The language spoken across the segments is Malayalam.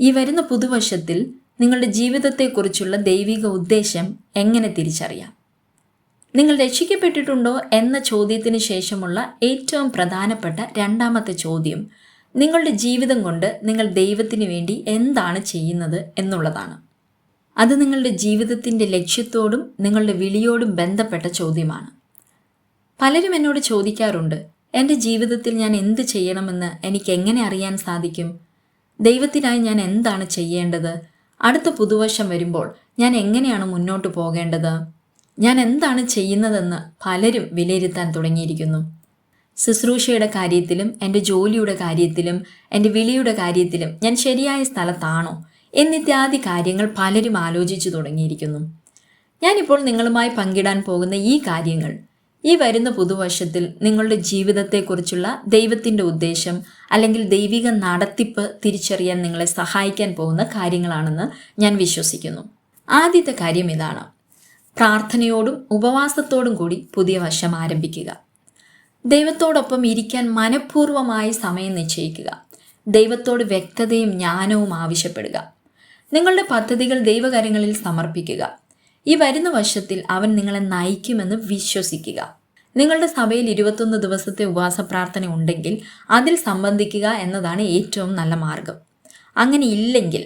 ഈ വരുന്ന പുതുവർഷത്തിൽ നിങ്ങളുടെ ജീവിതത്തെക്കുറിച്ചുള്ള ദൈവിക ഉദ്ദേശം എങ്ങനെ തിരിച്ചറിയാം? നിങ്ങൾ രക്ഷിക്കപ്പെട്ടിട്ടുണ്ടോ എന്ന ചോദ്യത്തിന് ശേഷമുള്ള ഏറ്റവും പ്രധാനപ്പെട്ട രണ്ടാമത്തെ ചോദ്യം നിങ്ങളുടെ ജീവിതം കൊണ്ട് നിങ്ങൾ ദൈവത്തിന് വേണ്ടി എന്താണ് ചെയ്യുന്നത് എന്നുള്ളതാണ്. അത് നിങ്ങളുടെ ജീവിതത്തിന്റെ ലക്ഷ്യത്തോടും നിങ്ങളുടെ വിളിയോടും ബന്ധപ്പെട്ട ചോദ്യമാണ്. പലരും എന്നോട് ചോദിക്കാറുണ്ട് എന്റെ ജീവിതത്തിൽ ഞാൻ എന്ത് ചെയ്യണമെന്ന് എനിക്ക് എങ്ങനെ അറിയാൻ സാധിക്കും? ദൈവത്തിനായി ഞാൻ എന്താണ് ചെയ്യേണ്ടത്? അടുത്ത പുതുവർഷം വരുമ്പോൾ ഞാൻ എങ്ങനെയാണ് മുന്നോട്ട് പോകേണ്ടത്? ഞാൻ എന്താണ് ചെയ്യുന്നതെന്ന് പലരും വിലയിരുത്താൻ തുടങ്ങിയിരിക്കുന്നു. ശുശ്രൂഷയുടെ കാര്യത്തിലും എന്റെ ജോലിയുടെ കാര്യത്തിലും എന്റെ വിളിയുടെ കാര്യത്തിലും ഞാൻ ശരിയായ സ്ഥലത്താണോ എന്നിത്യാദി കാര്യങ്ങൾ പലരും ആലോചിച്ചു തുടങ്ങിയിരിക്കുന്നു. ഞാനിപ്പോൾ നിങ്ങളുമായി പങ്കിടാൻ പോകുന്ന ഈ കാര്യങ്ങൾ ഈ വരുന്ന പുതുവർഷത്തിൽ നിങ്ങളുടെ ജീവിതത്തെക്കുറിച്ചുള്ള ദൈവത്തിന്റെ ഉദ്ദേശം അല്ലെങ്കിൽ ദൈവിക നടത്തിപ്പ് തിരിച്ചറിയാൻ നിങ്ങളെ സഹായിക്കാൻ പോകുന്ന കാര്യങ്ങളാണെന്ന് ഞാൻ വിശ്വസിക്കുന്നു. ആദ്യത്തെ കാര്യം ഇതാണ്. പ്രാർത്ഥനയോടും ഉപവാസത്തോടും കൂടി പുതിയ വർഷം ആരംഭിക്കുക. ദൈവത്തോടൊപ്പം ഇരിക്കാൻ മനഃപൂർവമായി സമയം നിശ്ചയിക്കുക. ദൈവത്തോട് വ്യക്തതയും ജ്ഞാനവും ആവശ്യപ്പെടുക. നിങ്ങളുടെ പദ്ധതികൾ ദൈവകാര്യങ്ങളിൽ സമർപ്പിക്കുക. ഈ വരുന്ന വർഷത്തിൽ അവൻ നിങ്ങളെ നയിക്കുമെന്ന് വിശ്വസിക്കുക. നിങ്ങളുടെ സഭയിൽ ഇരുപത്തൊന്ന് ദിവസത്തെ ഉപവാസ പ്രാർത്ഥന ഉണ്ടെങ്കിൽ അതിൽ സംബന്ധിക്കുക എന്നതാണ് ഏറ്റവും നല്ല മാർഗം. അങ്ങനെ ഇല്ലെങ്കിൽ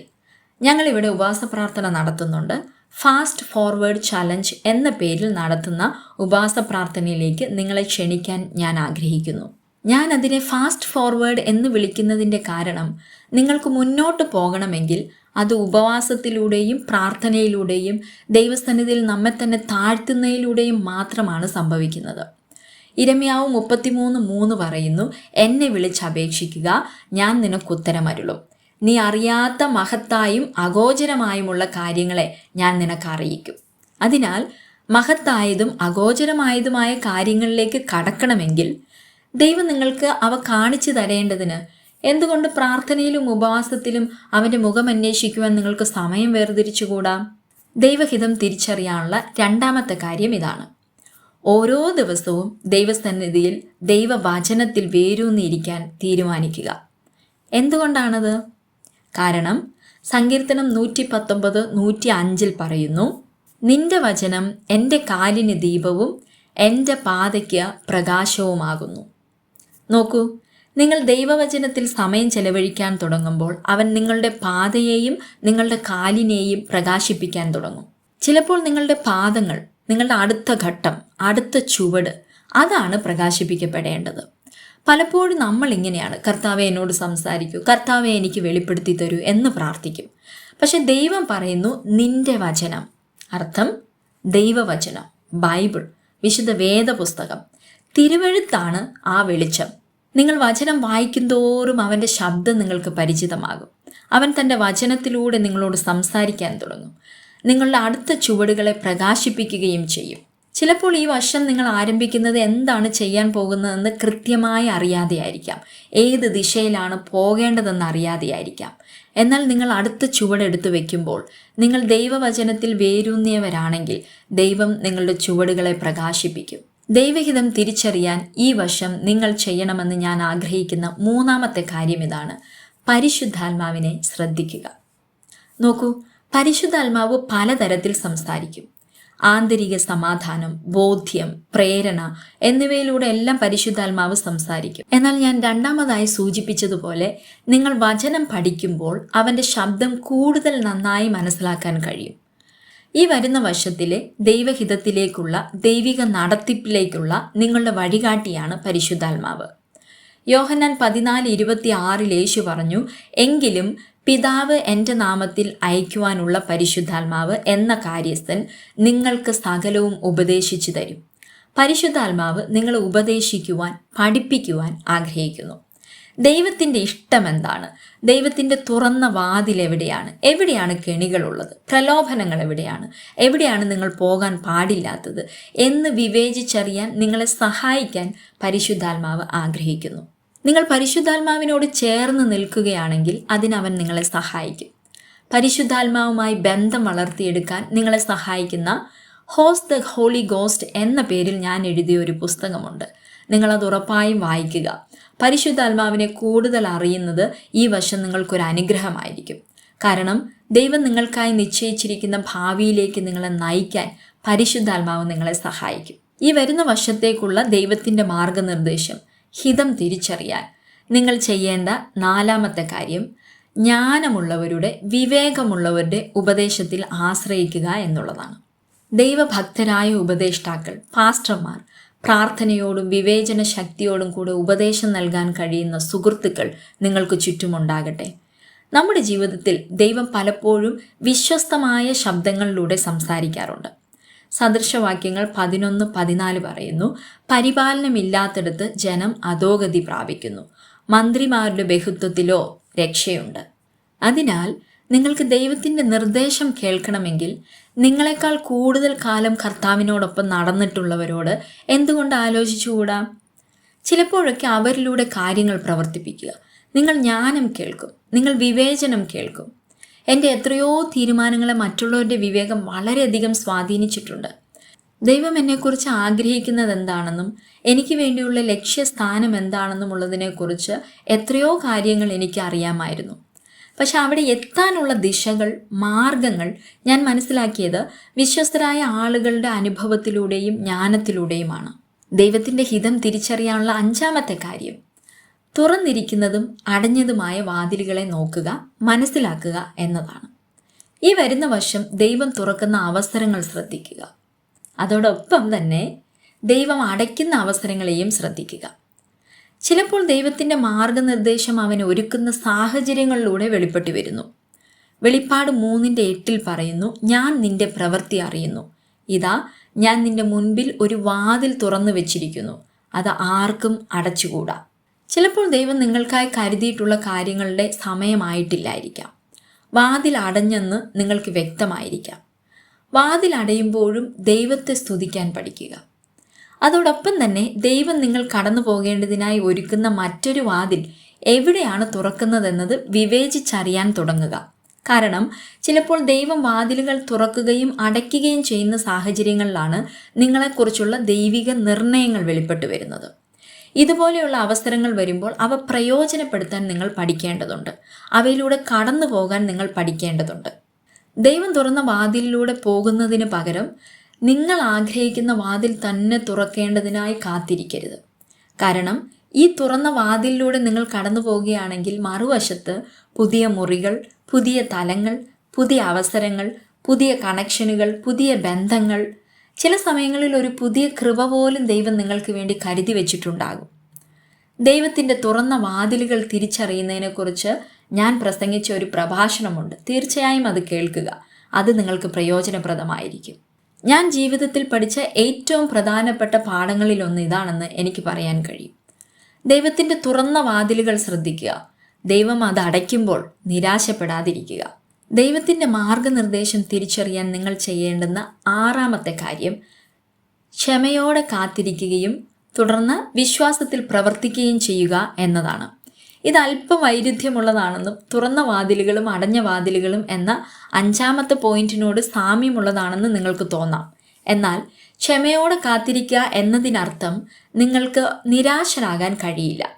ഞങ്ങളിവിടെ ഉപവാസ പ്രാർത്ഥന നടത്തുന്നുണ്ട്. ഫാസ്റ്റ് ഫോർവേഡ് ചലഞ്ച് എന്ന പേരിൽ നടത്തുന്ന ഉപവാസ പ്രാർത്ഥനയിലേക്ക് നിങ്ങളെ ക്ഷണിക്കാൻ ഞാൻ ആഗ്രഹിക്കുന്നു. ഞാൻ അതിനെ ഫാസ്റ്റ് ഫോർവേഡ് എന്ന് വിളിക്കുന്നതിന്റെ കാരണം നിങ്ങൾക്ക് മുന്നോട്ട് പോകണമെങ്കിൽ അത് ഉപവാസത്തിലൂടെയും പ്രാർത്ഥനയിലൂടെയും ദൈവസന്നിധിയിൽ നമ്മെ തന്നെ താഴ്ത്തുന്നതിലൂടെയും മാത്രമാണ് സംഭവിക്കുന്നത്. ഇരമ്യാവ് മുപ്പത്തിമൂന്ന് മൂന്ന് പറയുന്നു എന്നെ വിളിച്ചപേക്ഷിക്കുക ഞാൻ നിനക്ക് ഉത്തരമരുളും നീ അറിയാത്ത മഹത്തായും അഗോചരമായുമുള്ള കാര്യങ്ങളെ ഞാൻ നിനക്ക് അറിയിക്കും. അതിനാൽ മഹത്തായതും അഗോചരമായതുമായ കാര്യങ്ങളിലേക്ക് കടക്കണമെങ്കിൽ ദൈവം നിങ്ങൾക്ക് അവ കാണിച്ചു തരേണ്ടതിന് എന്തുകൊണ്ട് പ്രാർത്ഥനയിലും ഉപവാസത്തിലും അവന്റെ മുഖം അന്വേഷിക്കുവാൻ നിങ്ങൾക്ക് സമയം വേർതിരിച്ചുകൂടാ? ദൈവഹിതം തിരിച്ചറിയാനുള്ള രണ്ടാമത്തെ കാര്യം ഇതാണ്. ഓരോ ദിവസവും ദൈവസന്നിധിയിൽ ദൈവവചനത്തിൽ വേരൂന്നിയിരിക്കാൻ തീരുമാനിക്കുക. എന്തുകൊണ്ടാണത്? കാരണം സങ്കീർത്തനം നൂറ്റി പത്തൊമ്പത് നൂറ്റി അഞ്ചിൽ പറയുന്നു നിന്റെ വചനം എന്റെ കാലിന് ദീപവും എന്റെ പാതയ്ക്ക് പ്രകാശവുമാകുന്നു. നോക്കൂ നിങ്ങൾ ദൈവവചനത്തിൽ സമയം ചെലവഴിക്കാൻ തുടങ്ങുമ്പോൾ അവൻ നിങ്ങളുടെ പാതയെയും നിങ്ങളുടെ കാലിനെയും പ്രകാശിപ്പിക്കാൻ തുടങ്ങും. ചിലപ്പോൾ നിങ്ങളുടെ പാദങ്ങൾ നിങ്ങളുടെ അടുത്ത ഘട്ടം അടുത്ത ചുവട് അതാണ് പ്രകാശിപ്പിക്കപ്പെടേണ്ടത്. പലപ്പോഴും നമ്മൾ ഇങ്ങനെയാണ് കർത്താവെ എന്നോട് സംസാരിക്കൂ. കർത്താവെ എനിക്ക് വെളിപ്പെടുത്തി തരൂ എന്ന് പ്രാർത്ഥിക്കും. പക്ഷെ ദൈവം പറയുന്നു നിന്റെ വചനം. അർത്ഥം ദൈവവചനം ബൈബിൾ വിശുദ്ധ വേദപുസ്തകം. തിരുവഴുത്താണ് ആ വെളിച്ചം. നിങ്ങൾ വചനം വായിക്കുന്തോറും അവന്റെ ശബ്ദം നിങ്ങൾക്ക് പരിചിതമാകും. അവൻ തന്റെ വചനത്തിലൂടെ നിങ്ങളോട് സംസാരിക്കാൻ തുടങ്ങും. നിങ്ങളുടെ അടുത്ത ചുവടുകളെ പ്രകാശിപ്പിക്കുകയും ചെയ്യും. ചിലപ്പോൾ ഈ വർഷം നിങ്ങൾ ആരംഭിക്കുന്നത് എന്താണ് ചെയ്യാൻ പോകുന്നതെന്ന് കൃത്യമായി അറിയാതെയായിരിക്കാം ഏത് ദിശയിലാണ് പോകേണ്ടതെന്ന് അറിയാതെയായിരിക്കാം എന്നാൽ നിങ്ങൾ അടുത്ത ചുവടെടുത്ത് വയ്ക്കുമ്പോൾ നിങ്ങൾ ദൈവവചനത്തിൽ വേരൂന്നിയവരാണെങ്കിൽ ദൈവം നിങ്ങളുടെ ചുവടുകളെ പ്രകാശിപ്പിക്കും. ദൈവഹിതം തിരിച്ചറിയാൻ ഈ വശം നിങ്ങൾ ചെയ്യണമെന്ന് ഞാൻ ആഗ്രഹിക്കുന്ന മൂന്നാമത്തെ കാര്യം ഇതാണ്. പരിശുദ്ധാത്മാവിനെ ശ്രദ്ധിക്കുക. നോക്കൂ പരിശുദ്ധാത്മാവ് പലതരത്തിൽ സംസാരിക്കും. ആന്തരിക സമാധാനം ബോധ്യം പ്രേരണ എന്നിവയിലൂടെ എല്ലാം പരിശുദ്ധാത്മാവ് സംസാരിക്കും. എന്നാൽ ഞാൻ രണ്ടാമതായി സൂചിപ്പിച്ചതുപോലെ നിങ്ങൾ വചനം പഠിക്കുമ്പോൾ അവന്റെ ശബ്ദം കൂടുതൽ നന്നായി മനസ്സിലാക്കാൻ കഴിയും. ഈ വരുന്ന വർഷത്തിലെ ദൈവഹിതത്തിലേക്കുള്ള ദൈവിക നടത്തിപ്പിലേക്കുള്ള നിങ്ങളുടെ വഴികാട്ടിയാണ് പരിശുദ്ധാത്മാവ്. യോഹന്നാൻ പതിനാല് ഇരുപത്തി ആറിൽ യേശു പറഞ്ഞു എങ്കിലും പിതാവ് എന്റെ നാമത്തിൽ അയക്കുവാനുള്ള പരിശുദ്ധാത്മാവ് എന്ന കാര്യസ്ഥൻ നിങ്ങൾക്ക് സകലവും ഉപദേശിച്ചു തരും. പരിശുദ്ധാത്മാവ് നിങ്ങളെ ഉപദേശിക്കുവാൻ പഠിപ്പിക്കുവാൻ ആഗ്രഹിക്കുന്നു. ദൈവത്തിന്റെ ഇഷ്ടം എന്താണ്? ദൈവത്തിന്റെ തുറന്ന വാതിൽ എവിടെയാണ്? എവിടെയാണ് കെണികളുള്ളത്? പ്രലോഭനങ്ങൾ എവിടെയാണ്? എവിടെയാണ് നിങ്ങൾ പോകാൻ പാടില്ലാത്തത്? എന്ന് വിവേചിച്ചറിയാൻ നിങ്ങളെ സഹായിക്കാൻ പരിശുദ്ധാത്മാവ് ആഗ്രഹിക്കുന്നു. നിങ്ങൾ പരിശുദ്ധാത്മാവിനോട് ചേർന്ന് നിൽക്കുകയാണെങ്കിൽ അതിനവൻ നിങ്ങളെ സഹായിക്കും. പരിശുദ്ധാത്മാവുമായി ബന്ധം വളർത്തിയെടുക്കാൻ നിങ്ങളെ സഹായിക്കുന്ന ഹോസ് ദ ഹോളി ഗോസ്റ്റ് എന്ന പേരിൽ ഞാൻ എഴുതിയ ഒരു പുസ്തകമുണ്ട്. നിങ്ങളത് ഉറപ്പായും വായിക്കുക. പരിശുദ്ധാത്മാവിനെ കൂടുതൽ അറിയുന്നത് ഈ വശം നിങ്ങൾക്കൊരു അനുഗ്രഹമായിരിക്കും. കാരണം ദൈവം നിങ്ങൾക്കായി നിശ്ചയിച്ചിരിക്കുന്ന ഭാവിയിലേക്ക് നിങ്ങളെ നയിക്കാൻ പരിശുദ്ധാത്മാവ് നിങ്ങളെ സഹായിക്കും. ഈ വരുന്ന വശത്തേക്കുള്ള ദൈവത്തിന്റെ മാർഗനിർദ്ദേശം ഹിതം തിരിച്ചറിയാൻ നിങ്ങൾ ചെയ്യേണ്ട നാലാമത്തെ കാര്യം ജ്ഞാനമുള്ളവരുടെ വിവേകമുള്ളവരുടെ ഉപദേശത്തിൽ ആശ്രയിക്കുക എന്നുള്ളതാണ്. ദൈവഭക്തരായ ഉപദേഷ്ടാക്കൾ പാസ്റ്റർമാർ പ്രാർത്ഥനയോടും വിവേചന ശക്തിയോടും കൂടെ ഉപദേശം നൽകാൻ കഴിയുന്ന സുഹൃത്തുക്കൾ നിങ്ങൾക്ക് ചുറ്റുമുണ്ടാകട്ടെ. നമ്മുടെ ജീവിതത്തിൽ ദൈവം പലപ്പോഴും വിശ്വസ്തമായ ശബ്ദങ്ങളിലൂടെ സംസാരിക്കാറുണ്ട്. സദൃശവാക്യങ്ങൾ പതിനൊന്ന് പതിനാല് പറയുന്നു പരിപാലനമില്ലാത്തിടത്ത് ജനം അധോഗതി പ്രാപിക്കുന്നു. മന്ത്രിമാരുടെ ബഹുത്വത്തിലോ രക്ഷയുണ്ട്. അതിനാൽ നിങ്ങൾക്ക് ദൈവത്തിന്റെ നിർദ്ദേശം കേൾക്കണമെങ്കിൽ നിങ്ങളെക്കാൾ കൂടുതൽ കാലം കർത്താവിനോടൊപ്പം നടന്നിട്ടുള്ളവരോട് എന്തുകൊണ്ട് ആലോചിച്ചുകൂടാ? ചിലപ്പോഴൊക്കെ അവരിലൂടെ കാര്യങ്ങൾ പ്രവർത്തിപ്പിക്കുക. നിങ്ങൾ ജ്ഞാനം കേൾക്കും. നിങ്ങൾ വിവേചനം കേൾക്കും. എന്റെ എത്രയോ തീരുമാനങ്ങളെ മറ്റുള്ളവരുടെ വിവേകം വളരെയധികം സ്വാധീനിച്ചിട്ടുണ്ട്. ദൈവം എന്നെക്കുറിച്ച് ആഗ്രഹിക്കുന്നത് എന്താണെന്നും എനിക്ക് വേണ്ടിയുള്ള ലക്ഷ്യസ്ഥാനം എന്താണെന്നും ഉള്ളതിനെക്കുറിച്ച് എത്രയോ കാര്യങ്ങൾ എനിക്ക് അറിയാമായിരുന്നു പക്ഷെ അവിടെ എത്താനുള്ള ദിശകൾ മാർഗങ്ങൾ ഞാൻ മനസ്സിലാക്കിയത് വിശ്വസ്തരായ ആളുകളുടെ അനുഭവത്തിലൂടെയും ജ്ഞാനത്തിലൂടെയുമാണ്. ദൈവത്തിന്റെ ഹിതം തിരിച്ചറിയാനുള്ള അഞ്ചാമത്തെ കാര്യം. തുറന്നിരിക്കുന്നതും അടഞ്ഞതുമായ വാതിലുകളെ നോക്കുക മനസ്സിലാക്കുക എന്നതാണ്. ഈ വരുന്ന വർഷം ദൈവം തുറക്കുന്ന അവസരങ്ങൾ ശ്രദ്ധിക്കുക. അതോടൊപ്പം തന്നെ ദൈവം അടയ്ക്കുന്ന അവസരങ്ങളെയും ശ്രദ്ധിക്കുക. ചിലപ്പോൾ ദൈവത്തിന്റെ മാർഗനിർദ്ദേശം അവൻ ഒരുക്കുന്ന സാഹചര്യങ്ങളിലൂടെ വെളിപ്പെട്ടു വരുന്നു. വെളിപ്പാട് മൂന്നിന്റെ എട്ടിൽ പറയുന്നു ഞാൻ നിന്റെ പ്രവൃത്തി അറിയുന്നു. ഇതാ ഞാൻ നിന്റെ മുൻപിൽ ഒരു വാതിൽ തുറന്നു വെച്ചിരിക്കുന്നു. അത് ആർക്കും അടച്ചുകൂടാ. ചിലപ്പോൾ ദൈവം നിങ്ങൾക്കായി കരുതിയിട്ടുള്ള കാര്യങ്ങളുടെ സമയമായിട്ടില്ലായിരിക്കാം. വാതിൽ അടഞ്ഞെന്ന് നിങ്ങൾക്ക് വ്യക്തമായിരിക്കാം. വാതിൽ അടയുമ്പോഴും ദൈവത്തെ സ്തുതിക്കാൻ പഠിക്കുക. അതോടൊപ്പം തന്നെ ദൈവം നിങ്ങൾ കടന്നു പോകേണ്ടതിനായി ഒരുക്കുന്ന മറ്റൊരു വാതിൽ എവിടെയാണ് തുറക്കുന്നതെന്നത് വിവേചിച്ചറിയാൻ തുടങ്ങുക. കാരണം ചിലപ്പോൾ ദൈവം വാതിലുകൾ തുറക്കുകയും അടയ്ക്കുകയും ചെയ്യുന്ന സാഹചര്യങ്ങളിലാണ് നിങ്ങളെക്കുറിച്ചുള്ള ദൈവിക നിർണയങ്ങൾ വെളിപ്പെട്ടു വരുന്നത്. ഇതുപോലെയുള്ള അവസരങ്ങൾ വരുമ്പോൾ അവ പ്രയോജനപ്പെടുത്താൻ നിങ്ങൾ പഠിക്കേണ്ടതുണ്ട്. അവയിലൂടെ കടന്നു പോകാൻ നിങ്ങൾ പഠിക്കേണ്ടതുണ്ട്. ദൈവം തുറന്ന വാതിലിലൂടെ പോകുന്നതിന് പകരം നിങ്ങൾ ആഗ്രഹിക്കുന്ന വാതിൽ തന്നെ തുറക്കേണ്ടതിനായി കാത്തിരിക്കരുത്. കാരണം ഈ തുറന്ന വാതിലിലൂടെ നിങ്ങൾ കടന്നു പോവുകയാണെങ്കിൽ മറുവശത്ത് പുതിയ മുറികൾ പുതിയ തലങ്ങൾ പുതിയ അവസരങ്ങൾ പുതിയ കണക്ഷനുകൾ പുതിയ ബന്ധങ്ങൾ ചില സമയങ്ങളിൽ ഒരു പുതിയ കൃപ പോലും ദൈവം നിങ്ങൾക്ക് വേണ്ടി കരുതി വെച്ചിട്ടുണ്ടാകും. ദൈവത്തിന്റെ തുറന്ന വാതിലുകൾ തിരിച്ചറിയുന്നതിനെക്കുറിച്ച് ഞാൻ പ്രസംഗിച്ച ഒരു പ്രഭാഷണമുണ്ട്. തീർച്ചയായും അത് കേൾക്കുക. അത് നിങ്ങൾക്ക് പ്രയോജനപ്രദമായിരിക്കും. ഞാൻ ജീവിതത്തിൽ പഠിച്ച ഏറ്റവും പ്രധാനപ്പെട്ട പാഠങ്ങളിലൊന്ന് ഇതാണെന്ന് എനിക്ക് പറയാൻ കഴിയും. ദൈവത്തിന്റെ തുറന്ന വാതിലുകൾ ശ്രദ്ധിക്കുക. ദൈവം അത് അടയ്ക്കുമ്പോൾ നിരാശപ്പെടാതിരിക്കുക. ദൈവത്തിന്റെ മാർഗനിർദ്ദേശം തിരിച്ചറിയാൻ നിങ്ങൾ ചെയ്യേണ്ടുന്ന ആറാമത്തെ കാര്യം ക്ഷമയോടെ കാത്തിരിക്കുകയും തുടർന്ന് വിശ്വാസത്തിൽ പ്രവർത്തിക്കുകയും ചെയ്യുക എന്നതാണ്. ഇത് അല്പം വൈരുദ്ധ്യമുള്ളതാണെന്നും തുറന്ന വാതിലുകളും അടഞ്ഞ വാതിലുകളും എന്ന അഞ്ചാമത്തെ പോയിന്റിനോട് സാമ്യമുള്ളതാണെന്ന് നിങ്ങൾക്ക് തോന്നാം. എന്നാൽ ക്ഷമയോടെ കാത്തിരിക്കുക എന്നതിനർത്ഥം നിങ്ങൾക്ക് നിരാശനാകാൻ കഴിയില്ല.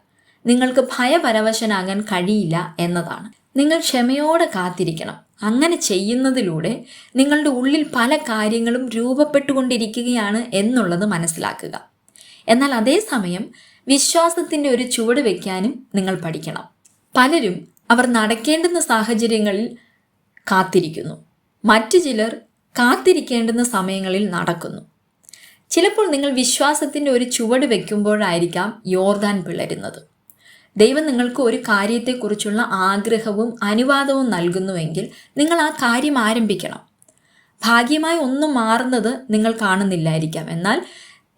നിങ്ങൾക്ക് ഭയപരവശനാകാൻ കഴിയില്ല എന്നതാണ്. നിങ്ങൾ ക്ഷമയോടെ കാത്തിരിക്കണം. അങ്ങനെ ചെയ്യുന്നതിലൂടെ നിങ്ങളുടെ ഉള്ളിൽ പല കാര്യങ്ങളും രൂപപ്പെട്ടുകൊണ്ടിരിക്കുകയാണ് എന്നുള്ളത് മനസ്സിലാക്കുക. എന്നാൽ അതേസമയം വിശ്വാസത്തിന്റെ ഒരു ചുവട് വയ്ക്കാനും നിങ്ങൾ പഠിക്കണം. പലരും അവർ നടക്കേണ്ടുന്ന സാഹചര്യങ്ങളിൽ കാത്തിരിക്കുന്നു. മറ്റു ചിലർ കാത്തിരിക്കേണ്ടുന്ന സമയങ്ങളിൽ നടക്കുന്നു. ചിലപ്പോൾ നിങ്ങൾ വിശ്വാസത്തിന്റെ ഒരു ചുവട് വയ്ക്കുമ്പോഴായിരിക്കാം യോർദാൻ പിളരുന്നത്. ദൈവം നിങ്ങൾക്ക് ഒരു കാര്യത്തെക്കുറിച്ചുള്ള ആഗ്രഹവും അനുവാദവും നൽകുന്നുവെങ്കിൽ നിങ്ങൾ ആ കാര്യം ആരംഭിക്കണം. ഭാഗ്യമായി ഒന്നും മാറുന്നത് നിങ്ങൾ കാണുന്നില്ലായിരിക്കാം. എന്നാൽ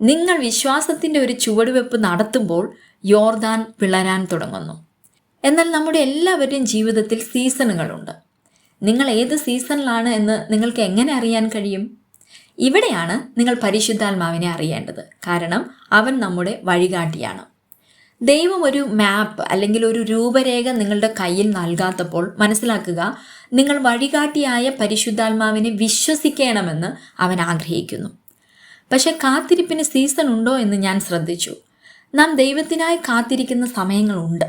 നിങ്ങൾ വിശ്വാസത്തിന്റെ ഒരു ചുവടുവെപ്പ് നടത്തുമ്പോൾ യോർദാൻ പിളരാൻ തുടങ്ങുന്നു. എന്നാൽ നമ്മുടെ എല്ലാവരുടെയും ജീവിതത്തിൽ സീസണുകളുണ്ട്. നിങ്ങൾ ഏത് സീസണിലാണ് എന്ന് നിങ്ങൾക്ക് എങ്ങനെ അറിയാൻ കഴിയും? ഇവിടെയാണ് നിങ്ങൾ പരിശുദ്ധാത്മാവിനെ അറിയേണ്ടത്. കാരണം അവൻ നമ്മുടെ വഴികാട്ടിയാണ്. ദൈവം ഒരു മാപ്പ് അല്ലെങ്കിൽ ഒരു രൂപരേഖ നിങ്ങളുടെ കയ്യിൽ നൽകാത്തപ്പോൾ മനസ്സിലാക്കുക നിങ്ങൾ വഴികാട്ടിയായ പരിശുദ്ധാത്മാവിനെ വിശ്വസിക്കണമെന്ന് അവൻ ആഗ്രഹിക്കുന്നു. പക്ഷെ കാത്തിരിപ്പിന് സീസൺ ഉണ്ടോ എന്ന് ഞാൻ ശ്രദ്ധിച്ചു. നാം ദൈവത്തിനായി കാത്തിരിക്കുന്ന സമയങ്ങളുണ്ട്.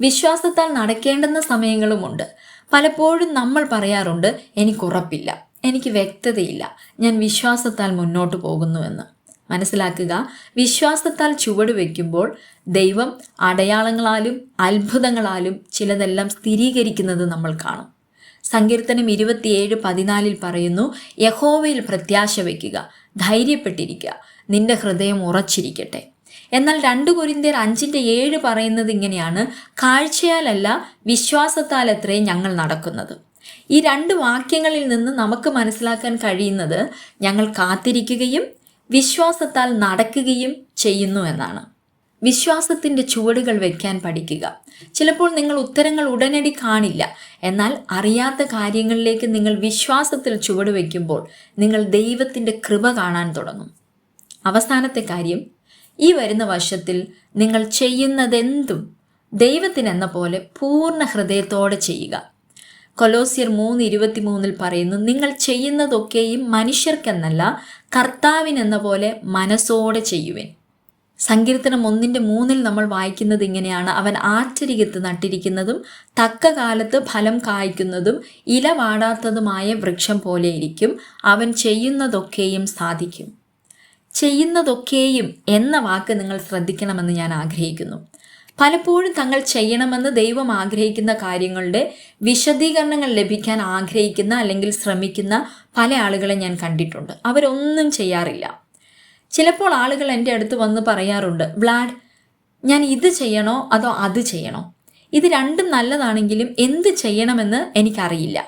വിശ്വാസത്താൽ നടക്കേണ്ടുന്ന സമയങ്ങളുമുണ്ട്. പലപ്പോഴും നമ്മൾ പറയാറുണ്ട് എനിക്കുറപ്പില്ല എനിക്ക് വ്യക്തതയില്ല ഞാൻ വിശ്വാസത്താൽ മുന്നോട്ട് പോകുന്നുവെന്ന്. മനസ്സിലാക്കുക വിശ്വാസത്താൽ ചുവട് വയ്ക്കുമ്പോൾ ദൈവം അടയാളങ്ങളാലും അത്ഭുതങ്ങളാലും ചിലതെല്ലാം സ്ഥിരീകരിക്കുന്നത് നമ്മൾ കാണും. സങ്കീർത്തനം ഇരുപത്തിയേഴ് പതിനാലിൽ പറയുന്നു യഹോവയിൽ പ്രത്യാശ വയ്ക്കുക ധൈര്യപ്പെട്ടിരിക്കുക നിന്റെ ഹൃദയം ഉറച്ചിരിക്കട്ടെ. എന്നാൽ രണ്ട് കുരിന്തിയർ അഞ്ചിന്റെ ഏഴ് പറയുന്നത് ഇങ്ങനെയാണ് കാഴ്ചയാലല്ല വിശ്വാസത്താൽ എത്രയും ഞങ്ങൾ നടക്കുന്നത്. ഈ രണ്ട് വാക്യങ്ങളിൽ നിന്ന് നമുക്ക് മനസ്സിലാക്കാൻ കഴിയുന്നത് ഞങ്ങൾ കാത്തിരിക്കുകയും വിശ്വാസത്താൽ നടക്കുകയും ചെയ്യുന്നു എന്നാണ്. വിശ്വാസത്തിന്റെ ചുവടുകൾ വയ്ക്കാൻ പഠിക്കുക. ചിലപ്പോൾ നിങ്ങൾ ഉത്തരങ്ങൾ ഉടനടി കാണില്ല. എന്നാൽ അറിയാത്ത കാര്യങ്ങളിലേക്ക് നിങ്ങൾ വിശ്വാസത്തിൽ ചുവട് വയ്ക്കുമ്പോൾ നിങ്ങൾ ദൈവത്തിന്റെ കൃപ കാണാൻ തുടങ്ങും. അവസാനത്തെ കാര്യം ഈ വരുന്ന വർഷത്തിൽ നിങ്ങൾ ചെയ്യുന്നതെന്തും ദൈവത്തിനെന്ന പോലെ പൂർണ ഹൃദയത്തോടെ ചെയ്യുക. കൊലോസിയർ മൂന്ന് ഇരുപത്തിമൂന്നിൽ പറയുന്നു നിങ്ങൾ ചെയ്യുന്നതൊക്കെയും മനുഷ്യർക്കെന്നല്ല കർത്താവിനെന്ന പോലെ മനസ്സോടെ ചെയ്യുവിൻ. സങ്കീർത്തനം ഒന്നിന്റെ മൂന്നിൽ നമ്മൾ വായിക്കുന്നത് ഇങ്ങനെയാണ്. അവൻ ആറ്റരികത്ത് നട്ടിരിക്കുന്നതും തക്ക കാലത്ത് ഫലം കായ്ക്കുന്നതും ഇല വാടാത്തതുമായ വൃക്ഷം പോലെയിരിക്കും അവൻ ചെയ്യുന്നതൊക്കെയും സാധിക്കും. ചെയ്യുന്നതൊക്കെയും എന്ന വാക്ക് നിങ്ങൾ ശ്രദ്ധിക്കണമെന്ന് ഞാൻ ആഗ്രഹിക്കുന്നു. പലപ്പോഴും തങ്ങൾ ചെയ്യണമെന്ന് ദൈവം ആഗ്രഹിക്കുന്ന കാര്യങ്ങളുടെ വിശദീകരണങ്ങൾ ലഭിക്കാൻ ആഗ്രഹിക്കുന്ന അല്ലെങ്കിൽ ശ്രമിക്കുന്ന പല ആളുകളെ ഞാൻ കണ്ടിട്ടുണ്ട്. അവരൊന്നും ചെയ്യാറില്ല. ചിലപ്പോൾ ആളുകൾ എന്റെ അടുത്ത് വന്ന് പറയാറുണ്ട് വ്ലാഡ് ഞാൻ ഇത് ചെയ്യണോ അതോ അത് ചെയ്യണോ? ഇത് രണ്ടും നല്ലതാണെങ്കിലും എന്ത് ചെയ്യണമെന്ന് എനിക്കറിയില്ല.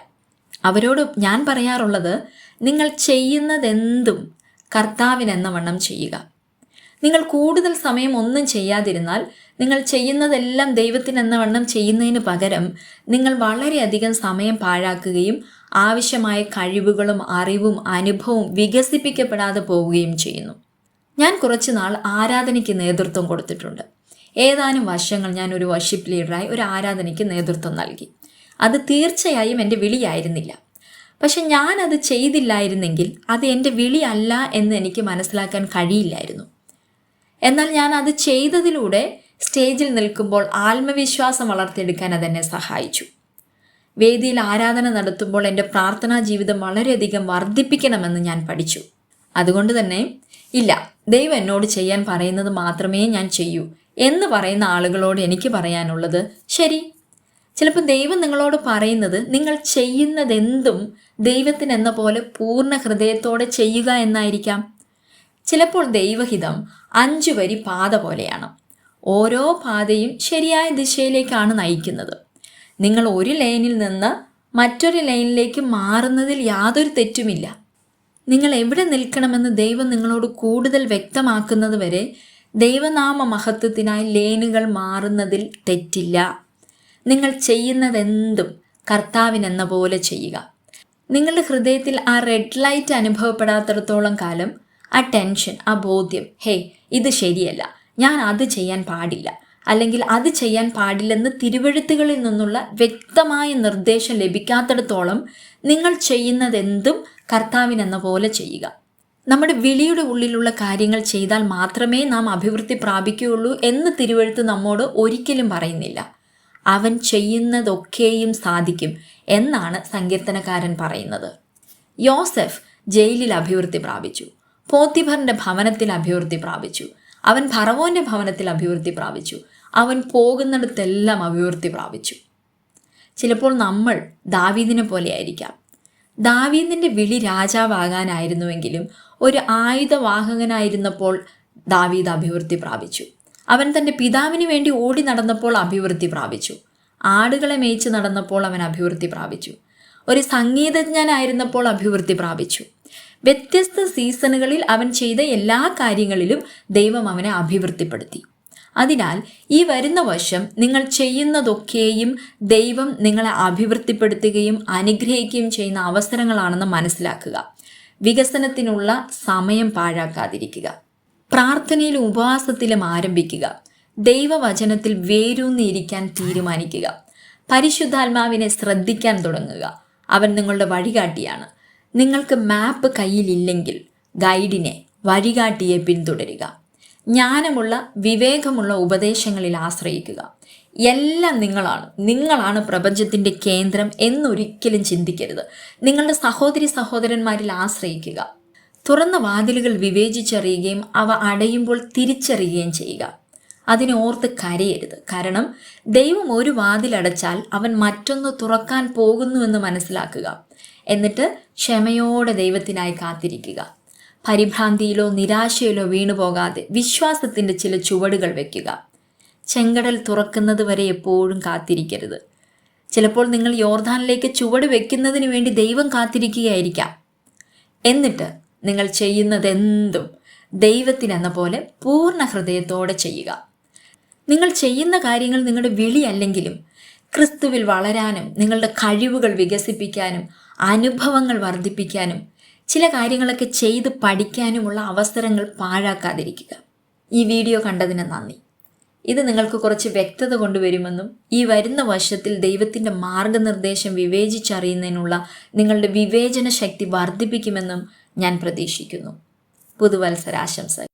അവരോട് ഞാൻ പറയാറുള്ളത് നിങ്ങൾ ചെയ്യുന്നതെന്തും കർത്താവിനെന്ന വണ്ണം ചെയ്യുക. നിങ്ങൾ കൂടുതൽ സമയം ഒന്നും ചെയ്യാതിരുന്നാൽ നിങ്ങൾ ചെയ്യുന്നതെല്ലാം ദൈവത്തിനെന്ന വണ്ണം ചെയ്യുന്നതിന് പകരം നിങ്ങൾ വളരെയധികം സമയം പാഴാക്കുകയും ആവശ്യമായ കഴിവുകളും അറിവും അനുഭവവും വികസിപ്പിക്കപ്പെടാതെ പോവുകയും ചെയ്യുന്നു. ഞാൻ കുറച്ച് നാൾ ആരാധനയ്ക്ക് നേതൃത്വം കൊടുത്തിട്ടുണ്ട്. ഏതാനും വർഷങ്ങൾ ഞാൻ ഒരു വർഷിപ്പ് ലീഡറായി ഒരു ആരാധനയ്ക്ക് നേതൃത്വം നൽകി. അത് തീർച്ചയായും എന്റെ വിളിയായിരുന്നില്ല. പക്ഷെ ഞാനത് ചെയ്തില്ലായിരുന്നെങ്കിൽ അത് എന്റെ വിളിയല്ല എന്ന് എനിക്ക് മനസ്സിലാക്കാൻ കഴിയില്ലായിരുന്നു. എന്നാൽ ഞാൻ അത് ചെയ്തതിലൂടെ സ്റ്റേജിൽ നിൽക്കുമ്പോൾ ആത്മവിശ്വാസം വളർത്തിയെടുക്കാൻ അതെന്നെ സഹായിച്ചു. വേദിയിൽ ആരാധന നടത്തുമ്പോൾ എന്റെ പ്രാർത്ഥനാ ജീവിതം വളരെയധികം വർദ്ധിപ്പിക്കണമെന്ന് ഞാൻ പഠിച്ചു. അതുകൊണ്ട് തന്നെ ഇല്ല ദൈവം എന്നോട് ചെയ്യാൻ പറയുന്നത് മാത്രമേ ഞാൻ ചെയ്യൂ എന്ന് പറയുന്ന ആളുകളോട് എനിക്ക് പറയാനുള്ളത് ശരി. ചിലപ്പോൾ ദൈവം നിങ്ങളോട് പറയുന്നത് നിങ്ങൾ ചെയ്യുന്നതെന്തും ദൈവത്തിനെന്ന പോലെ പൂർണ ഹൃദയത്തോടെ ചെയ്യുക എന്നായിരിക്കാം. ചിലപ്പോൾ ദൈവഹിതം അഞ്ചു വരി പാത പോലെയാണ്. ഓരോ പാതയും ശരിയായ ദിശയിലേക്കാണ് നയിക്കുന്നത്. നിങ്ങൾ ഒരു ലൈനിൽ നിന്ന് മറ്റൊരു ലൈനിലേക്ക് മാറുന്നതിൽ യാതൊരു തെറ്റുമില്ല. നിങ്ങൾ എവിടെ നിൽക്കണമെന്ന് ദൈവം നിങ്ങളോട് കൂടുതൽ വ്യക്തമാക്കുന്നത് വരെ ദൈവനാമ മഹത്വത്തിനായി ലേനുകൾ മാറുന്നതിൽ തെറ്റില്ല. നിങ്ങൾ ചെയ്യുന്നതെന്തും കർത്താവിനെന്ന പോലെ ചെയ്യുക. നിങ്ങളുടെ ഹൃദയത്തിൽ ആ റെഡ് ലൈറ്റ് അനുഭവപ്പെടാത്തിടത്തോളം കാലം ആ ടെൻഷൻ ആ ബോധ്യം ഹേ ഇത് ശരിയല്ല. ഞാൻ അത് ചെയ്യാൻ പാടില്ല. അല്ലെങ്കിൽ അത് ചെയ്യാൻ പാടില്ലെന്ന് തിരുവഴുത്തുകളിൽ നിന്നുള്ള വ്യക്തമായ നിർദ്ദേശം ലഭിക്കാത്തിടത്തോളം നിങ്ങൾ ചെയ്യുന്നതെന്തും കർത്താവിനെന്ന പോലെ ചെയ്യുക. നമ്മുടെ വിളിയുടെ ഉള്ളിലുള്ള കാര്യങ്ങൾ ചെയ്താൽ മാത്രമേ നാം അഭിവൃദ്ധി പ്രാപിക്കുകയുള്ളൂ എന്ന് തിരുവഴുത്ത് നമ്മോട് ഒരിക്കലും പറയുന്നില്ല. അവൻ ചെയ്യുന്നതൊക്കെയും സാധിക്കും എന്നാണ് സങ്കീർത്തനക്കാരൻ പറയുന്നത്. യോസെഫ് ജയിലിൽ അഭിവൃദ്ധി പ്രാപിച്ചു. പോത്തിഭറിന്റെ ഭവനത്തിൽ അഭിവൃദ്ധി പ്രാപിച്ചു. അവൻ ഭറവോന്റെ ഭവനത്തിൽ അഭിവൃദ്ധി പ്രാപിച്ചു. അവൻ പോകുന്നിടത്തെല്ലാം അഭിവൃദ്ധി പ്രാപിച്ചു. ചിലപ്പോൾ നമ്മൾ ദാവീദിനെ പോലെ ആയിരിക്കാം. ദാവീദിന്റെ വിളി രാജാവാകാനായിരുന്നുവെങ്കിലും ഒരു ആയുധവാഹകനായിരുന്നപ്പോൾ ദാവീദ് അഭിവൃദ്ധി പ്രാപിച്ചു. അവൻ തന്റെ പിതാവിന് വേണ്ടി ഓടി നടന്നപ്പോൾ അഭിവൃദ്ധി പ്രാപിച്ചു. ആടുകളെ മേയിച്ച് നടന്നപ്പോൾ അവൻ അഭിവൃദ്ധി പ്രാപിച്ചു. ഒരു സംഗീതജ്ഞനായിരുന്നപ്പോൾ അഭിവൃദ്ധി പ്രാപിച്ചു. വ്യത്യസ്ത സീസണുകളിൽ അവൻ ചെയ്ത എല്ലാ കാര്യങ്ങളിലും ദൈവം അവനെ അഭിവൃദ്ധിപ്പെടുത്തി. അതിനാൽ ഈ വരുന്ന വശം നിങ്ങൾ ചെയ്യുന്നതൊക്കെയും ദൈവം നിങ്ങളെ അഭിവൃദ്ധിപ്പെടുത്തുകയും അനുഗ്രഹിക്കുകയും ചെയ്യുന്ന അവസരങ്ങളാണെന്ന് മനസ്സിലാക്കുക. വികസനത്തിനുള്ള സമയം പാഴാക്കാതിരിക്കുക. പ്രാർത്ഥനയിലും ഉപവാസത്തിലും ആരംഭിക്കുക. ദൈവവചനത്തിൽ വേരൂന്നിയിരിക്കാൻ തീരുമാനിക്കുക. പരിശുദ്ധാത്മാവിനെ ശ്രദ്ധിക്കാൻ തുടങ്ങുക. അവൻ നിങ്ങളുടെ വഴികാട്ടിയാണ്. നിങ്ങൾക്ക് മാപ്പ് കയ്യിലില്ലെങ്കിൽ ഗൈഡിനെ വഴികാട്ടിയെ പിന്തുടരുക. ജ്ഞാനമുള്ള വിവേകമുള്ള ഉപദേശങ്ങളിൽ ആശ്രയിക്കുക. എല്ലാം നിങ്ങളാണ്. നിങ്ങളാണ് പ്രപഞ്ചത്തിന്റെ കേന്ദ്രം എന്നൊരിക്കലും ചിന്തിക്കരുത്. നിങ്ങളുടെ സഹോദരി സഹോദരന്മാരിൽ ആശ്രയിക്കുക. തുറന്ന വാതിലുകൾ വിവേചിച്ചറിയുകയും അവ അടയുമ്പോൾ തിരിച്ചറിയുകയും ചെയ്യുക. അതിനെ ഓർത്ത് കരയരുത്. കാരണം ദൈവം ഒരു വാതിലടച്ചാൽ അവൻ മറ്റൊന്ന് തുറക്കാൻ പോകുന്നുവെന്ന് മനസ്സിലാക്കുക. എന്നിട്ട് ക്ഷമയോടെ ദൈവത്തിനായി കാത്തിരിക്കുക. പരിഭ്രാന്തിയിലോ നിരാശയിലോ വീണുപോകാതെ വിശ്വാസത്തിന്റെ ചില ചുവടുകൾ വയ്ക്കുക ചെങ്കടൽ തുറക്കുന്നത് വരെ എപ്പോഴും കാത്തിരിക്കരുത്. ചിലപ്പോൾ നിങ്ങൾ യോർദാനിലേക്ക് ചുവട് വയ്ക്കുന്നതിന് വേണ്ടി ദൈവം കാത്തിരിക്കുകയായിരിക്കാം. എന്നിട്ട് നിങ്ങൾ ചെയ്യുന്നതെന്തും ദൈവത്തിനെന്ന പോലെ പൂർണ ഹൃദയത്തോടെ ചെയ്യുക. നിങ്ങൾ ചെയ്യുന്ന കാര്യങ്ങൾ നിങ്ങളുടെ വിളി അല്ലെങ്കിലും ക്രിസ്തുവിൽ വളരാനും നിങ്ങളുടെ കഴിവുകൾ വികസിപ്പിക്കാനും അനുഭവങ്ങൾ വർദ്ധിപ്പിക്കാനും ചില കാര്യങ്ങളൊക്കെ ചെയ്ത് പഠിക്കാനുമുള്ള അവസരങ്ങൾ പാഴാക്കാതിരിക്കുക. ഈ വീഡിയോ കണ്ടതിന് നന്ദി. ഇത് നിങ്ങൾക്ക് കുറച്ച് വ്യക്തത കൊണ്ടുവരുമെന്നും ഈ വരുന്ന വർഷത്തിൽ ദൈവത്തിന്റെ മാർഗനിർദ്ദേശം വിവേചിച്ചറിയുന്നതിനുള്ള നിങ്ങളുടെ വിവേചന ശക്തി വർദ്ധിപ്പിക്കുമെന്നും ഞാൻ പ്രതീക്ഷിക്കുന്നു. പുതുവത്സരാശംസകൾ.